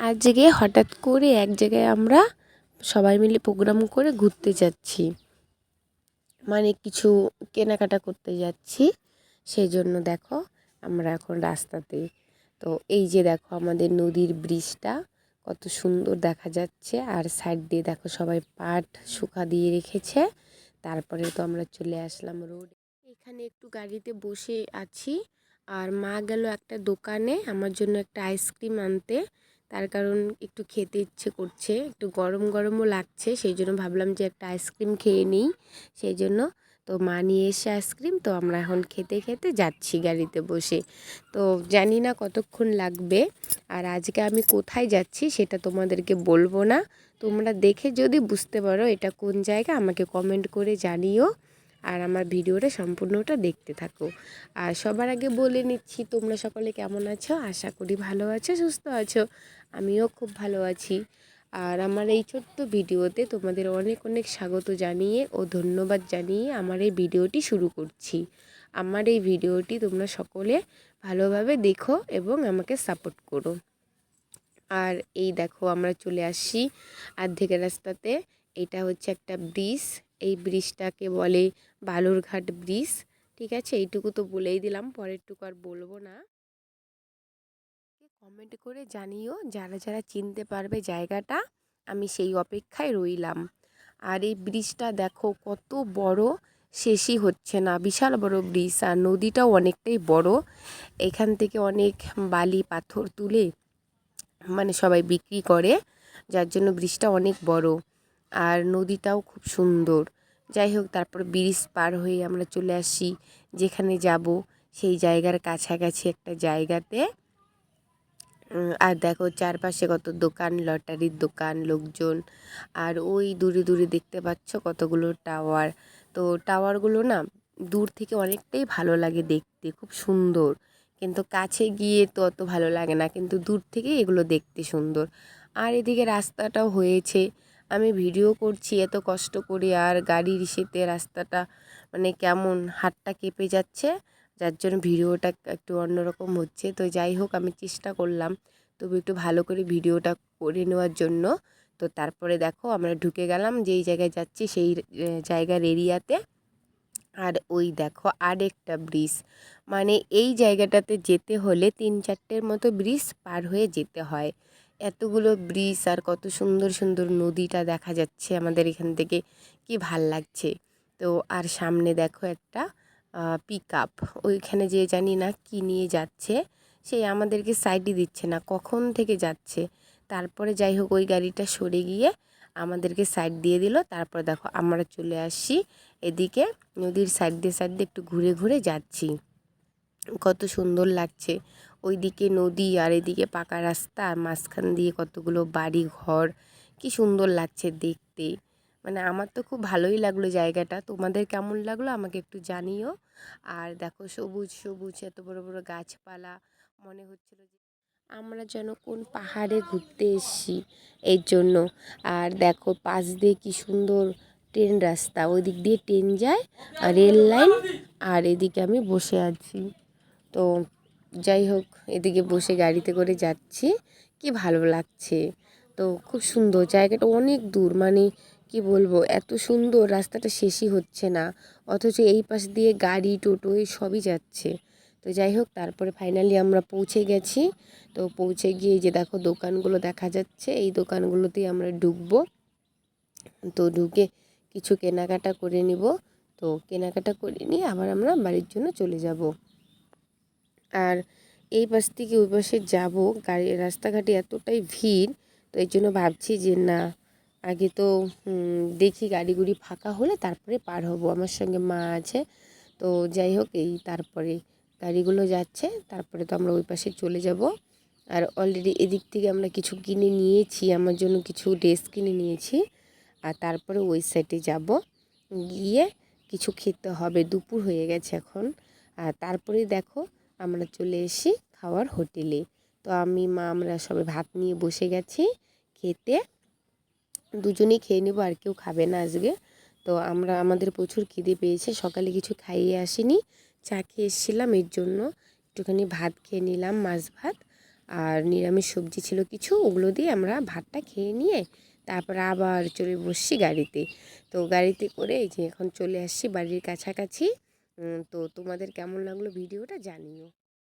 আজকে হঠাৎ করে এক জায়গায় আমরা সবাই মিলে প্রোগ্রাম করে ঘুরতে যাচ্ছি। মানে কিছু কেনাকাটা করতে যাচ্ছি। সেই জন্য দেখো আমরা এখন রাস্তাতে। তো এই যে দেখো আমাদের নদীর ব্রিজটা কত সুন্দর দেখা যাচ্ছে। আর সাইড দিয়ে দেখো সবাই পাট শুকা দিয়ে রেখেছে। তারপরে তো আমরা চলে আসলাম রোড এখানে একটু গাড়িতে বসে আছি। আর মা গেল একটা দোকানে আমার জন্য একটা আইসক্রিম আনতে। তার কারণ একটু খেতে ইচ্ছে করছে, একটু গরম গরমও লাগছে, সেই জন্য ভাবলাম যে একটা আইসক্রিম খেয়ে নিই। সেই জন্য তো মা নিয়ে এসে আইসক্রিম, তো আমরা এখন খেতে খেতে যাচ্ছি গাড়িতে বসে। তো জানি না কতক্ষণ লাগবে আর আজকে আমি কোথায় যাচ্ছি সেটা তোমাদেরকে বলব না। তোমরা দেখে যদি বুঝতে পারো এটা কোন জায়গা, আমাকে কমেন্ট করে জানিও। আর আমার ভিডিওটা সম্পূর্ণটা দেখতে থাকো। আর সবার আগে বলে নিচ্ছি, তোমরা সকলে কেমন আছো? আশা করি ভালো আছো, সুস্থ আছো। আমিও খুব ভালো আছি। আর আমার এই ছোট্ট ভিডিওতে তোমাদের অনেক অনেক স্বাগত জানিয়ে ও ধন্যবাদ জানিয়ে আমার এই ভিডিওটি শুরু করছি। আমার এই ভিডিওটি তোমরা সকলে ভালোভাবে দেখো এবং আমাকে সাপোর্ট করো। আর এই দেখো, আমরা চলে আসছি আর্ধেকের রাস্তাতে। এটা হচ্ছে একটা ব্রিজ। এই ব্রিজটাকে বলে বালুরঘাট ব্রিজ, ঠিক আছে? এইটুকু তো বলেই দিলাম, পরেরটুকু আর বলব না। কমেন্ট করে জানিও, যারা যারা চিনতে পারবে জায়গাটা, আমি সেই অপেক্ষায় রইলাম। আর এই ব্রিজটা দেখো কত বড়, শেষই হচ্ছে না, বিশাল বড় ব্রিজ। আর নদীটাও অনেকটাই বড়। এখান থেকে অনেক বালি, পাথর তুলে মানে সবাই বিক্রি করে, যার জন্য ব্রিজটা অনেক বড়। আর নদীটাও খুব সুন্দর। যাই হোক তারপর ব্রিজ পার হয়ে আমরা চলে আসি। যেখানে যাব, সেই জায়গার কাছাকাছি একটা জায়গাতে। আর দেখো, চারপাশে কত দোকান, লটারির দোকান, লোকজন। আর ওই দূরে দূরে দেখতে পাচ্ছ কতগুলো টাওয়ার। তো টাওয়ারগুলো না দূর থেকে অনেকটাই ভালো লাগে দেখতে, খুব সুন্দর। কিন্তু কাছে গিয়ে তো অত ভালো লাগে না, কিন্তু দূর থেকে এগুলো দেখতে সুন্দর। আর এদিকে রাস্তাটাও হয়েছে। আমি ভিডিও করছি এত কষ্ট করে আর গাড়ির শীতে রাস্তাটা মানে কেমন হাতটা কেঁপে যাচ্ছে, যার জন্য ভিডিওটা একটু অন্যরকম হচ্ছে। তো যাই হোক, আমি চেষ্টা করলাম তবু একটু ভালো করে ভিডিওটা করে নেওয়ার জন্য। তো তারপরে দেখো, আমরা ঢুকে গেলাম যেই জায়গায় যাচ্ছি সেই জায়গার এরিয়াতে। আর ওই দেখো আরেকটা ব্রিজ মানে এই জায়গাটাতে যেতে হলে তিন চারটের মতো ব্রিজ পার হয়ে যেতে হয়। এতগুলো ব্রিজ আর কত সুন্দর সুন্দর নদীটা দেখা যাচ্ছে আমাদের এখান থেকে। কি ভালো লাগছে। তো আর সামনে দেখো একটা পিক আপ ওইখানে যে জানি না কি নিয়ে যাচ্ছে সেই আমাদেরকে সাইডই দিচ্ছে না, কখন থেকে যাচ্ছে। তারপরে যাই হোক, ওই গাড়িটা সরে গিয়ে আমাদেরকে সাইড দিয়ে দিল। তারপর দেখো, আমরা চলে আসছি এদিকে নদীর সাইড দিয়ে সাইড দিয়ে একটু ঘুরে ঘুরে যাচ্ছি। কত সুন্দর লাগছে। ওইদিকে নদী আর এদিকে পাকা রাস্তা আর মাঝখান দিয়ে কতগুলো বাড়ি ঘর কি সুন্দর লাগছে দেখতে। মানে আমার তো খুব ভালোই লাগল জায়গাটা। তোমাদের কেমন লাগল আমাকে একটু জানিও। আর দেখো সবুজ সবুজ, এত বড় বড় গাছপালা। মনে হচ্ছিল যে আমরা যেন কোন পাহাড়ে ঘুরতে এসছি এর জন্য। আর দেখো পাশ দিয়ে কি সুন্দর ট্রেন রাস্তা। ওই দিক দিয়ে ট্রেন যায় আর রেল লাইন, আর এদিকে আমি বসে আছি। তো যাই হোক, এদিকে বসে গাড়িতে করে যাচ্ছি। কি ভালো লাগছে। তো খুব সুন্দর জায়গাটা অনেক দূর মানে কি বলব, এত সুন্দর রাস্তাটা শেষই হচ্ছে না। অথচ এই পাশ দিয়ে গাড়ি, টোটো সবই যাচ্ছে। তো যাই হোক, তারপরে ফাইনালি আমরা পৌঁছে গেছি। তো পৌঁছে গিয়ে যে দেখো, দোকানগুলো দেখা যাচ্ছে। এই দোকানগুলোতেই আমরা ঢুকবো। তো ঢুকে কিছু কেনাকাটা করে নিব। তো কেনাকাটা করে নিয়ে আবার আমরা বাড়ির জন্য চলে যাব। আর এই পাশ থেকে ওই পাশে যাব। গাড়ি, রাস্তাঘাটে এতটাই ভিড়, তো এই জন্য ভাবছি যে না, আগে তো দেখি গাড়িগুড়ি ফাঁকা হলে তারপরে পার হব। আমার সঙ্গে মা আছে, তো যাই হোক, এই তারপরে গাড়িগুলো যাচ্ছে, তারপরে তো আমরা ওই পাশে চলে যাব। আর অলরেডি এদিক থেকে আমরা কিছু কিনে নিয়েছি, আমার জন্য কিছু ড্রেস কিনে নিয়েছি, আর তারপরে ওই সাইডে যাব। গিয়ে কিছু খেতে হবে, দুপুর হয়ে গেছে এখন। আর তারপরে দেখো আমরা চলে এসি খাওয়ার হোটেলে। তো আমি, মা, আমরা সবাই ভাত নিয়ে বসে গেছি, খেতে। দুজনেই খেয়ে নেব, আর কেউ খাবে না আজকে। তো আমরা, আমাদের প্রচুর খিদে পেয়েছে, সকালে কিছু খাইয়ে আসিনি। চা খেয়ে এসেছিলাম, এর জন্য একটুখানি ভাত খেয়ে নিলাম, মাছ ভাত। আর নিরামিষ সবজি ছিল কিছু, ওগুলো দিয়ে আমরা ভাতটা খেয়ে নিয়ে তারপর আবার চলে বসছি গাড়িতে। তো গাড়িতে করে এই যে এখন চলে আসছি বাড়ির কাছাকাছি। তো তোমাদের কেমন লাগল ভিডিওটা জানিও।